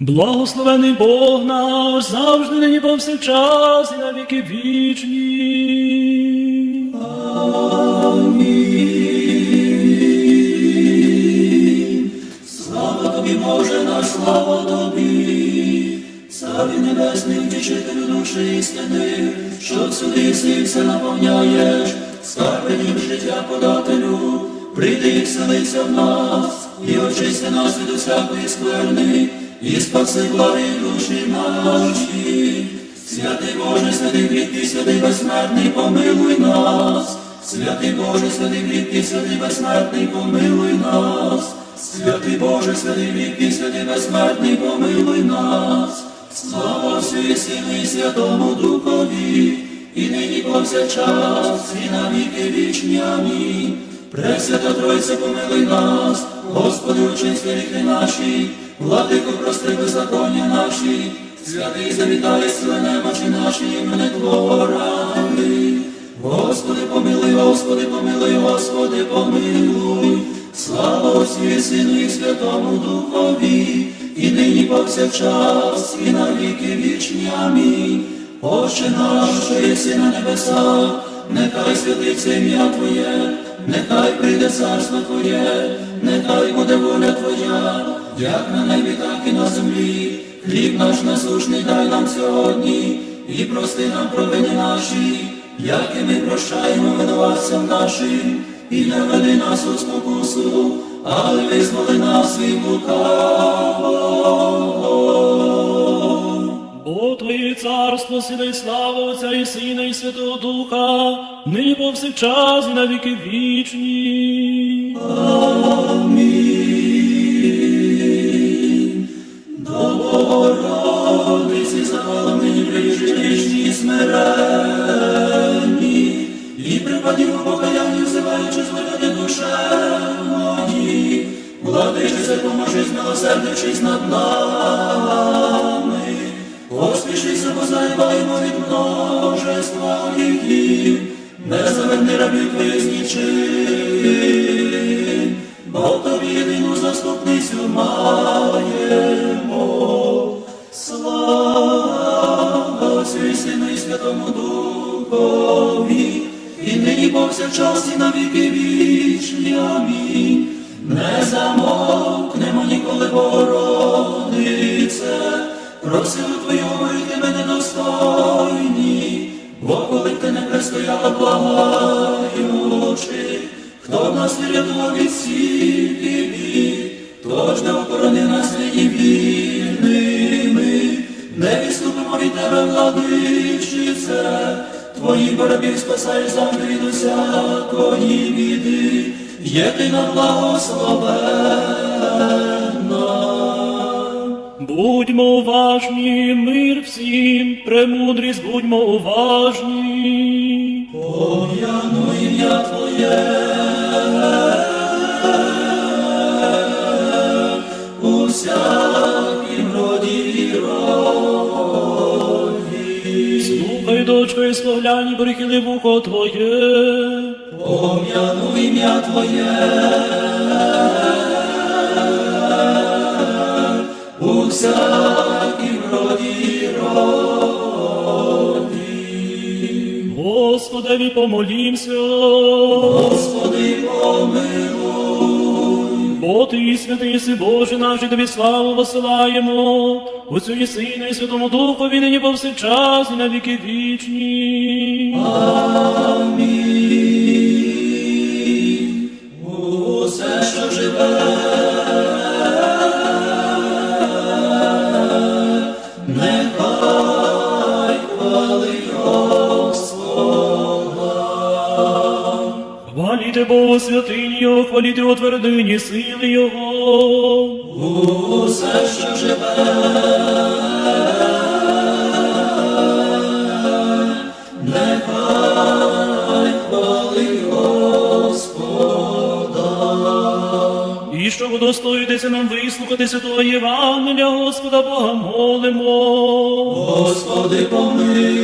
Благословений Бог наш, завжди нині повсякчас і на віки вічні. Слава тобі, Боже наш, слава тобі, Царі небесний, втішителю душі істини, що всюди си все наповняєш, скарбенів життя подателю, прийди і вселися в нас, і очисти нас від усякої скверни, і спаси благі душі наші. Святий Боже, святий кріпкий, святий безсмертний, помилуй нас. Святий Боже, святий кріпкий, святий безсмертний, помилуй нас. Святий Боже, святий кріпкий, святий безсмертний, помилуй нас. Слава Отцю і Святому Духові, і нині повсякчас, і на віки вічні. Амінь. Пресвята Тройця, помилуй нас, Господи, очисти гріхи наші, владико, прости беззаконня наші, святий завітай, сили немочі наші, імени Твого ради. Господи, помилуй, Господи, помилуй, Господи, помилуй. Слава Отцю і Сину і Святому Духові, і нині повсякчас, і на віки вічні. Амінь. Отче наш, що єси на небесах, нехай святиться ім'я Твоє, нехай прийде царство Твоє, нехай буде воля Твоя, як на небі, так і на землі. Хліб наш насушний дай нам сьогодні, і прости нам провини наші, як і ми прощаємо винуватцям нашим, і не веди нас у спокусу, але визволи нас від лукавого. Бо Твоє царство, сила слава Отця і Сина і Святого Духа, нині повсякчас і на віки вічні. Богородиці, захвалені прижитичні смиренні, і припадів у покаянні, взиваючи душе мої, владичице, поможи, змилосердившись над нами, поспішися, позайваємо від множества гріхів, не заверни рабів з нічим, бо тобі єдину заступницю маємо. Слава Отцю і і Святому Духові, і нині повсякчас і на віки вічні. Амінь. Не замовкнемо ніколи, Богородице, просили Твою говорити мене достойні, бо коли б ти не пристояла, благаючи, хто нас врятував від всіх тож не охорони нас нині вільними, не відступимо від тебе, владичице, твоїх барабів спасаєш завжди від усякої біди, єдина благословенна. Будьмо уважні, мир всім, премудрість, будьмо уважні. Пом'яну ім'я Твоє, у всякім роді і роді. Слухай, дочко, і славляні, прихили вухо Твоє. Пом'яну ім'я Твоє, всякім роді і роді. Господеві помолімся. Господи, помилуй. Бо ти і святий єси Боже наш, і тобі славу посилаємо. Отцю і Сина і Святому Духові нині повсякчас і на віки вічні. Амінь. Усе, що живе, Хваліте Бога святині Його, хваліте у твердині сили Його. Усе, що живе, нехай хвалить Господа. І щоб удостоїтеся нам вислухати святого Євангелія, Господа Бога молимо. Господи, помилуй,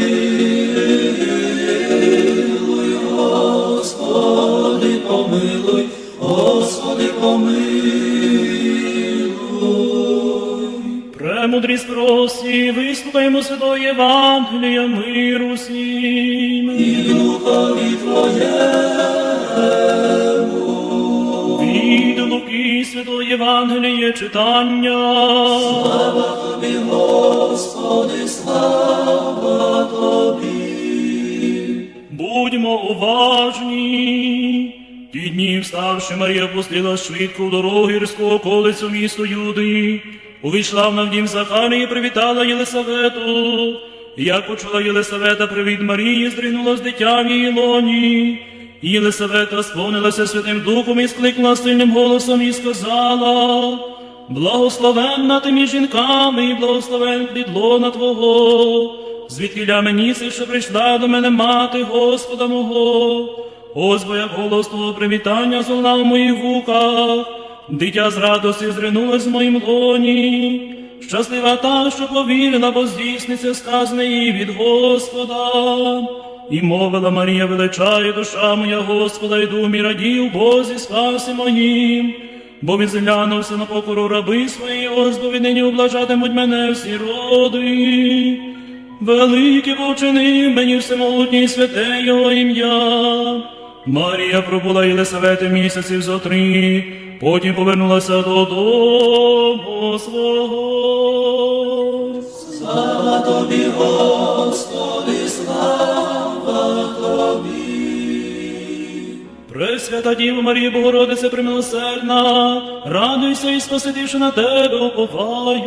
Господи, помилуй, Господи, помилуй. Премудрість просі, вислухаймо святого Євангелія миру всім. і духові Від Луки святого Євангелія читання. Слава Тобі, Господи, слава Тобі. Будьмо уважні. Ті дні, вставши, Марія пустила швидко в дорогу гірського колицю місту Юди. Увійшла в дім Захарії і привітала Єлисавету. Як почула Єлисавета привіт Марії, здригнула з дитя в її лоні. Єлисавета сповнилася Святим Духом і скликнула сильним голосом і сказала, Благословенна ти між жінками, і благословен плід лона Твого. Звідкиля мені що прийшла до мене мати Господа мого. Бо як голос Твого привітання золав в моїх вухах, дитя з радості зринулось в моїм лоні. Щаслива та, що повірила, бо здійсниться сказане їй від Господа. І мовила Марія, величає душа моя Господа, і думі радів Бозі спаси моїм. Бо він зглянувся на покору раби свої, ось бо віднині облажатимуть мене всі роди. Великий вовчини мені всемогутній святе його ім'я. Марія пробула Єлисавети місяців зо три, потім повернулася додому свого. Слава Тобі, Господи, слава Тобі. Пресвята Діва Марія Богородице примилосердна, радуйся і спасити, що на тебе уповаю.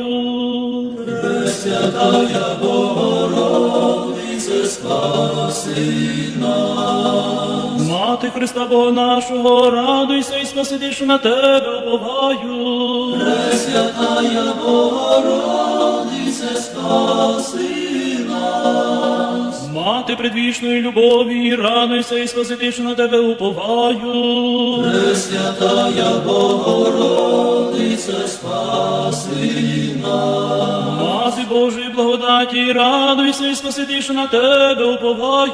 Пресвятая Богородице, спаси нас. Мати Христа Бога нашого, радуйся і спасити, що на тебе уповаю. Пресвятая Богородице, спаси нас. Мати предвічної любові, радуйся і спасити, що на тебе уповаю. Пресвятая Богородице, спаси нас. Мати Божої благодаті, радуйся і спасити, що на тебе уповаю.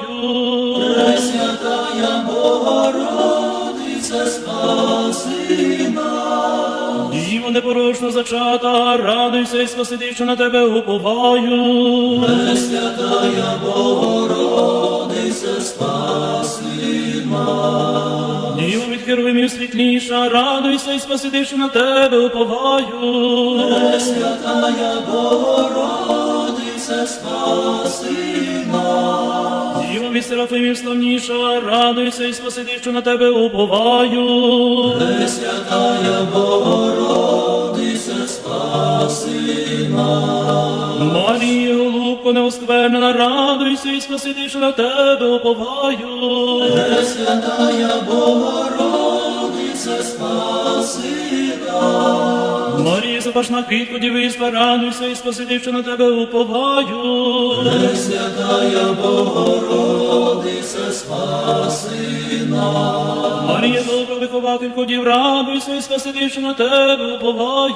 Пресвятая Богородице, спаси нас. Діво непорочно зачата, радуйся і спасити, що на тебе уповаю. Пресвятая Богородице, спаси нас. Херовимів світліша, радуйся і спасити, що на тебе уповаю. Пресвятая Богородице, спаси нас. Діво від серафимів славніша, радуйся і спасити, що на тебе уповаю. Пресвятая Богородице, спаси нас. Марія, голубко неосквернена, радуйся і спасити, що на тебе уповаю. Пресвятая Богородице, спаси нас. Марія, запашна квітку дівиства, радуйся і спасити, що на тебе уповаю. Пресвятая Богородице, спаси нас. Марія, добра вихователько дів, радуйся і спасити, що на тебе уповаю.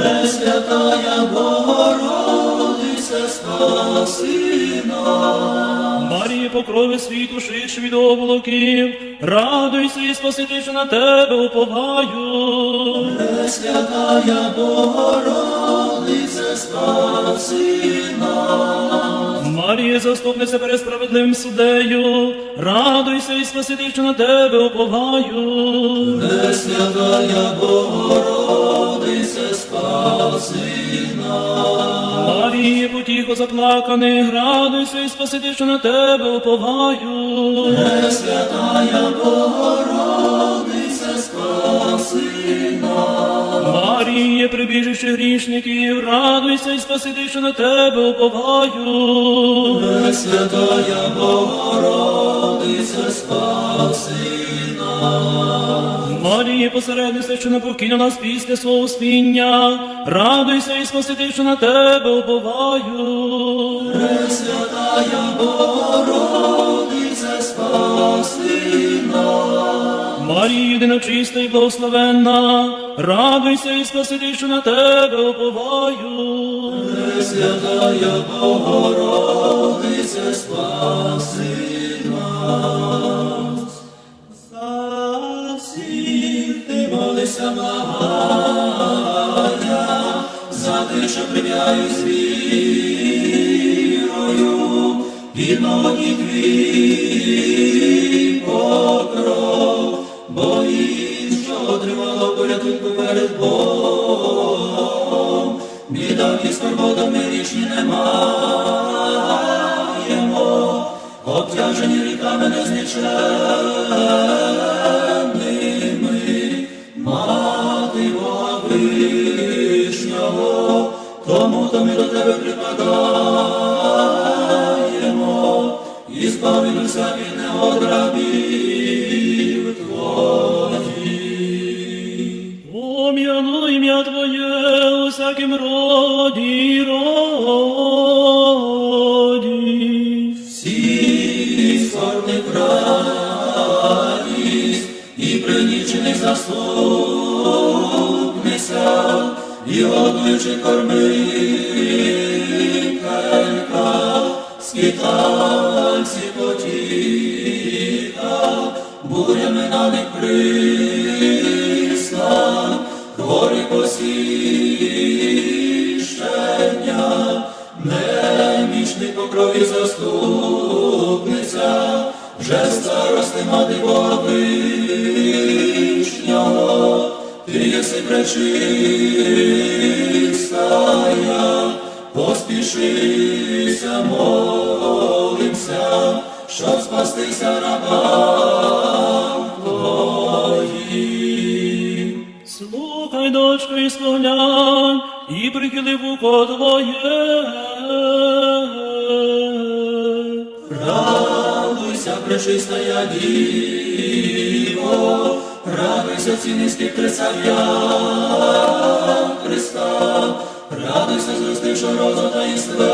Пресвятая Богородице, спаси нас. Марія, покрови світу, ширше від облаків, радуйся і спасити, на тебе уповаю. Пресвятая Богородице, спаси. Марія, заступниця перед справедливим судею, радуйся і спасити, що на тебе уповаю. Пресвятая Богородице, спаси нас. Марія, потіхо заплаканих, радуйся і спасити, що на тебе уповаю. Пресвятая Богородице, спаси нас. Марія, прибіжище грішників, радуйся і спасити, що на тебе уповаю. Пресвятая Богородице, спаси нас. Марія, посередниця, що не покинула нас після свого спіння, радуйся і спасити, що на тебе уповаю. Пресвятая Богородице, Марія, єдина чиста і благословенна, радуйся і спасити, що на тебе уповаю. Пресвятая Богородице, спаси нас. За всіх ти молися, благая, за тих, що прим'яюсь вірою, під ноги твій порятунку перед Богом, бідам і скорботам ми річні не маємо, обтяжені ріками незніченними, мати Бога вишнього, тому то ми до тебе припадаємо, і збави від всяких неодрабів і принічених заступнися, і годуючи кормителька, скитальці потіха, бурями на них пристан, хворі посіщення, немічний по крові заступниця, вже старости мати Бога вишнього, ти єси пречистая, поспішися, молимся, щоб спастися рабам твоїм. Слухай, дочко, і сповняй, і прихили вуко Твоє. Пречистая Діво, радуйся, ці низькі присадя Христа, радуйся, зростивши розу таїнственне,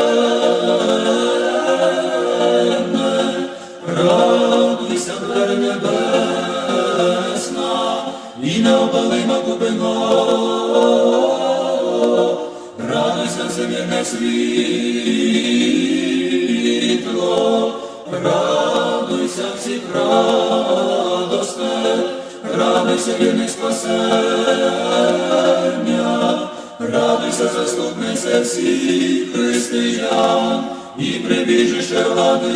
радуйся, двері небесна, і неопалима купино, радуйся, всемірне світло, радуйся всіх радосте, радуйся вірних спасення, радуйся заступниця всіх християн і прибіжище владичице.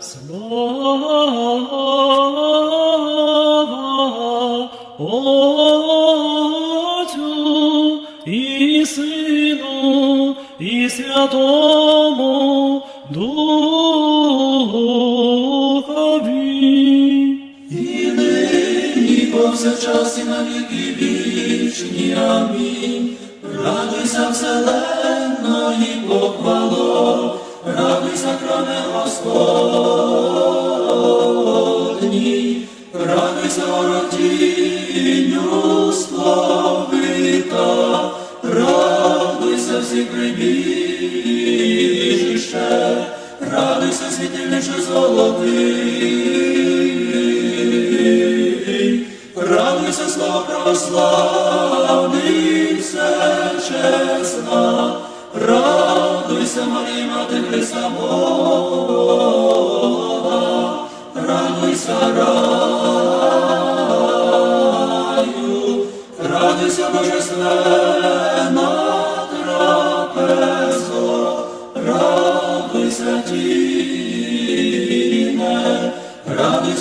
Слава Отцю радуйся, славита, радуйся, всі прибіжище, радуйся, світильниче золотий,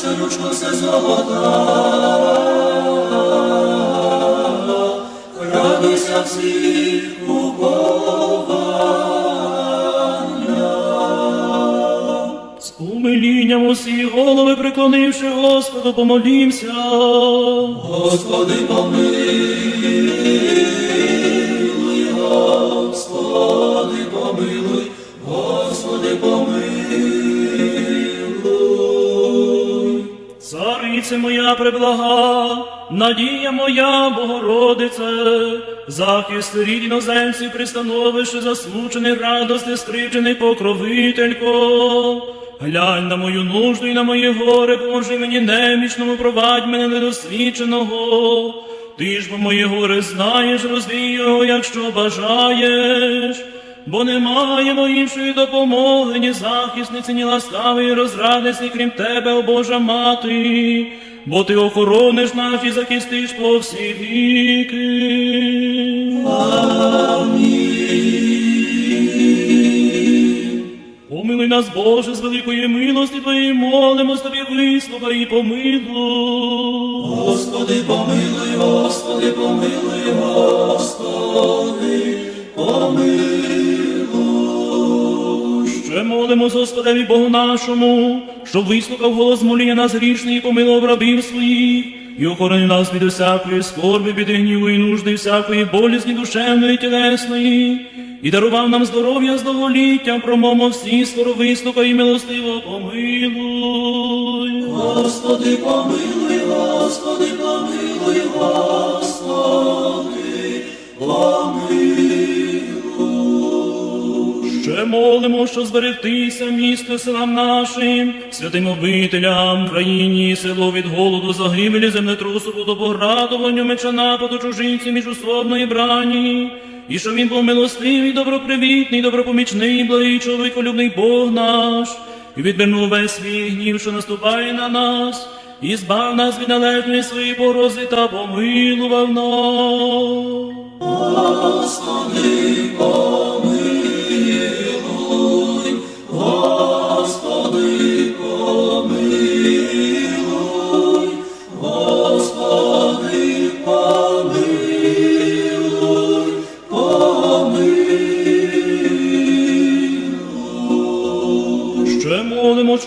радуйся, ручко все золота, радуйся всіх уповання. З умилінням усі голови преклонивши Господу, помолімся. Господи, помилуй, Господи, помилуй, Господи, помилуй. Царице моя преблага, надія моя, Богородице, захист рід іноземців, пристановище засмучених радости, скривджений покровителько. Глянь на мою нужду і на моє горе, поможи мені немічному, провадь мене недосвідченого. Ти ж бо моє горе знаєш, розвій його, якщо бажаєш. Бо не маємо іншої допомоги, ні захисниці, ні ласкавої розрадниці, крім тебе, о Божа мати. бо ти охорониш нас і захистиш по всі віки. Помилуй нас, Боже, з великої милості Твоєї молимось Тобі, вислухай і помилуй. Господи, помилуй, Господи, помилуй, Господи, помилуй. Ще молимось Господеві Богу нашому, щоб вислухав голос моління нас грішний і помилував рабів своїх, і охоронив нас від усякої скорби, біди гніву і нужди, всякої болізні душевної і тілесної, і дарував нам здоров'я з довголіттям, промомо всі скоро вислухай і милостиво помилуй. Господи, помилуй, Господи, помилуй, молимо, що зберегтися місто селам нашим, святим обителям, країні, село від голоду, загибелі, землетрусу, водопоградуванню, меча нападу чужинців міжусобної брані, і що він був милостивий, добропривітний, добропомічний, благий чоловіколюбний Бог наш, і відвернув весь свій гнів, що наступає на нас, і збав нас від належної своєї порози та помилував нас. Господи, помилуй,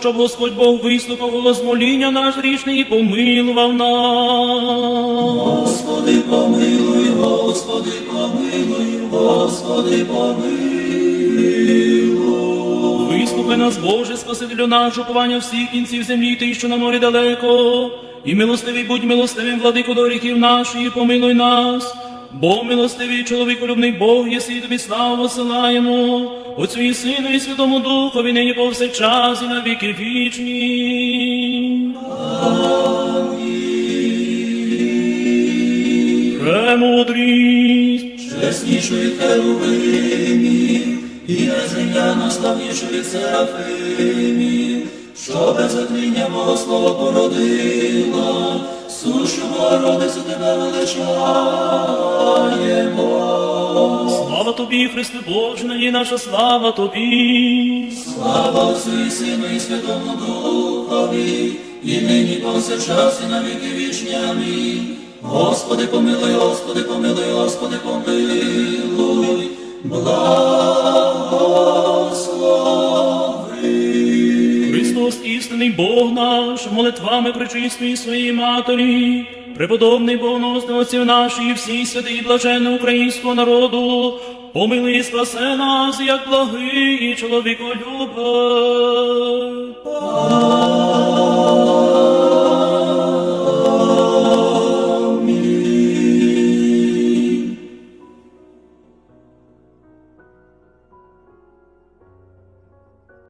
щоб Господь Бог вислухав голос моління наш грішний і помилував нас. Господи, помилуй, Господи, помилуй, Господи, помилуй. Вислухай нас, Боже, Спасителю наш, уповання всіх кінців землі, ти, що на морі далеко. І милостивий будь милостивим, владико до гріхів наших, і помилуй нас. Бо милостивий чоловіколюбний Бог, єси тобі славу посилаємо, Отцю і Сину і Святому Духові, нині повсякчас і на віки вічні. Премудрість. Чеснішу від херувимів, і незрівняно славнішу від серафимів, що без закління Бога слово породила, сушу Богородицю тебе величаємо. Слава тобі, Христе Боже, нині наша слава тобі. Слава Отцю і Сину і Святому Духові, і нині повсякчас і на віки вічні. Амінь. Господи, помилуй, Господи, помилуй, Господи, помилуй, благослови. Христос, Бог наш, молитвами причисної своєї матері, преподобний богоносний отців наші, всі святий блаженне українського народу, помилий спасе нас, як благий і.